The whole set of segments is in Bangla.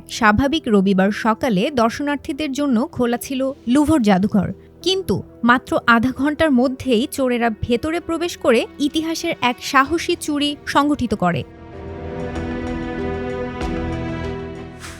এক স্বাভাবিক রবিবার সকালে দর্শনার্থীদের জন্য খোলা ছিল লুভর জাদুঘর। কিন্তু মাত্র আধা ঘণ্টার মধ্যেই চোরেরা ভেতরে প্রবেশ করে ইতিহাসের এক সাহসী চুরি সংগঠিত করে।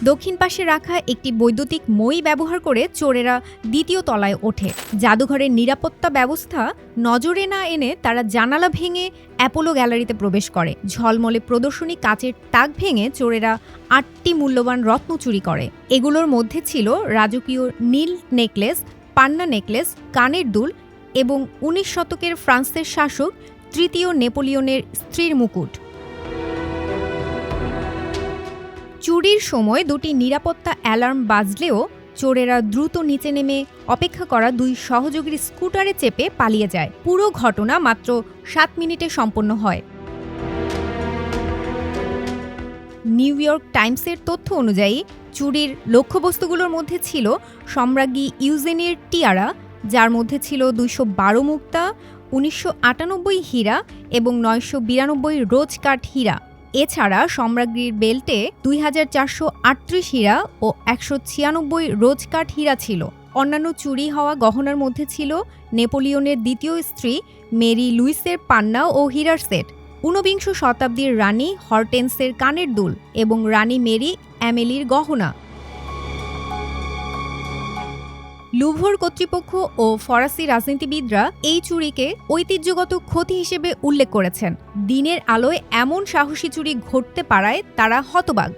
দক্ষিণ পাশে রাখা একটি বৈদ্যুতিক মই ব্যবহার করে চোরেরা দ্বিতীয় তলায় ওঠে। জাদুঘরের নিরাপত্তা ব্যবস্থা নজরে না এনে তারা জানালা ভেঙে অ্যাপোলো গ্যালারিতে প্রবেশ করে। ঝলমলে প্রদর্শনী কাচের তাক ভেঙে চোরেরা আটটি মূল্যবান রত্ন চুরি করে। এগুলোর মধ্যে ছিল রাজকীয় নীল নেকলেস, পান্না নেকলেস, কানের দুল এবং উনিশ শতকের ফ্রান্সের শাসক তৃতীয় নেপোলিয়নের স্ত্রীর মুকুট। চুরির সময় দুটি নিরাপত্তা অ্যালার্ম বাজলেও চোরেরা দ্রুত নিচে নেমে অপেক্ষা করা দুই সহযোগীর স্কুটারে চেপে পালিয়ে যায়। পুরো ঘটনা মাত্র সাত মিনিটে সম্পন্ন হয়। নিউ ইয়র্ক টাইমসের তথ্য অনুযায়ী চুরির লক্ষ্যবস্তুগুলোর মধ্যে ছিল সম্রাজ্ঞী ইউজেনির টিয়ারা, যার মধ্যে ছিল দুইশো বারো মুক্তা, উনিশশো আটানব্বই হীরা এবং নয়শো বিরানব্বই রোজ কাঠ হীরা। এছাড়া সম্রাজ্ঞীর বেল্টে দুই হাজার চারশো আটত্রিশ হীরা ও একশো ছিয়ানব্বই রোজকাঠ হীরা ছিল। অন্যান্য চুরি হওয়া গহনার মধ্যে ছিল নেপোলিয়নের দ্বিতীয় স্ত্রী মেরি লুইসের পান্না ও হীরার সেট। ঊনবিংশ শতাব্দীর রানী হরটেন্সের কানের দুল এবং রানী মেরি অ্যামেলির গহনা। লুভর কর্তৃপক্ষ ও ফরাসি রাজনীতিবিদরা এই চুরিকে ঐতিহ্যগত ক্ষতি হিসেবে উল্লেখ করেছেন। দিনের আলোয় এমন সাহসী চুরি ঘটতে পারায় তারা হতবাক।